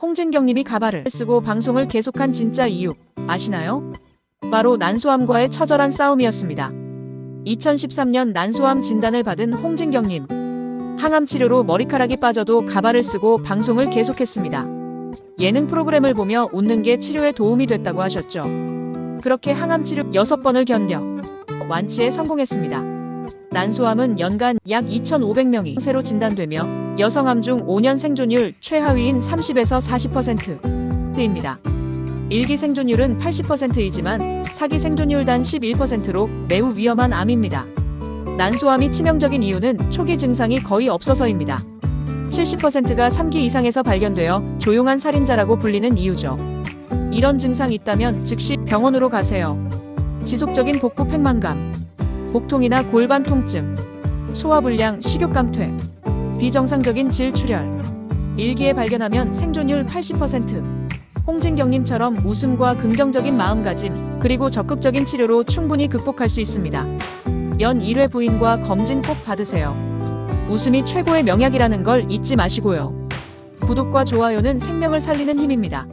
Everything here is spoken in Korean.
홍진경님이 가발을 쓰고 방송을 계속한 진짜 이유 아시나요? 바로 난소암과의 처절한 싸움이었습니다. 2013년 난소암 진단을 받은 홍진경님. 항암 치료로 머리카락이 빠져도 가발을 쓰고 방송을 계속했습니다. 예능 프로그램을 보며 웃는 게 치료에 도움이 됐다고 하셨죠. 그렇게 항암 치료 6번을 견뎌 완치에 성공했습니다. 난소암은 연간 약 2,500명이 새로 진단되며 여성암 중 5년 생존율 최하위인 30에서 40%입니다. 일기 생존율은 80%이지만 사기 생존율 단 11%로 매우 위험한 암입니다. 난소암이 치명적인 이유는 초기 증상이 거의 없어서입니다. 70%가 3기 이상에서 발견되어 조용한 살인자라고 불리는 이유죠. 이런 증상 있다면 즉시 병원으로 가세요. 지속적인 복부 팽만감, 복통이나 골반 통증, 소화불량, 식욕 감퇴, 비정상적인 질 출혈, 일기에 발견하면 생존율 80%. 홍진경님처럼 웃음과 긍정적인 마음가짐, 그리고 적극적인 치료로 충분히 극복할 수 있습니다. 연 1회 부인과 검진 꼭 받으세요. 웃음이 최고의 명약이라는 걸 잊지 마시고요. 구독과 좋아요는 생명을 살리는 힘입니다.